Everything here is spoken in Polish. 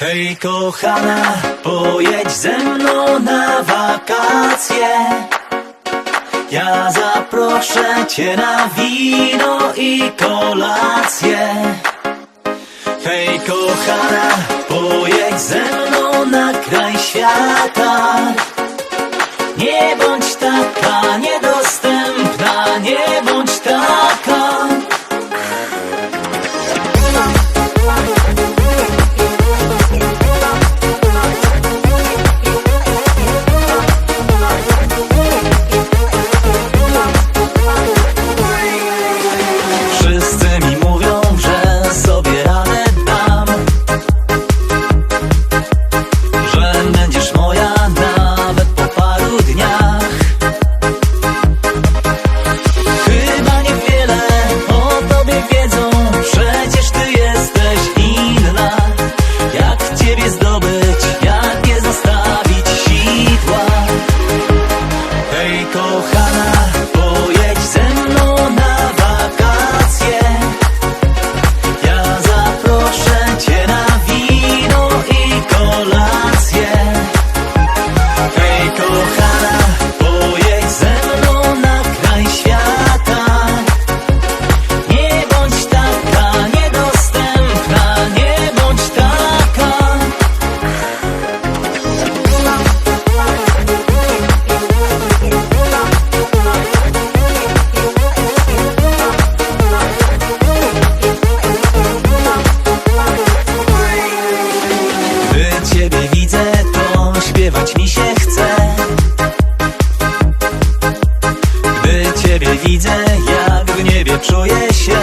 Hej kochana, pojedź ze mną na wakacje. Ja zaproszę cię na wino i kolację. Hej kochana, pojedź ze mną na kraj świata. Nie bądź taka niedostępna, się chce. Gdy ciebie widzę, jak w niebie czuję się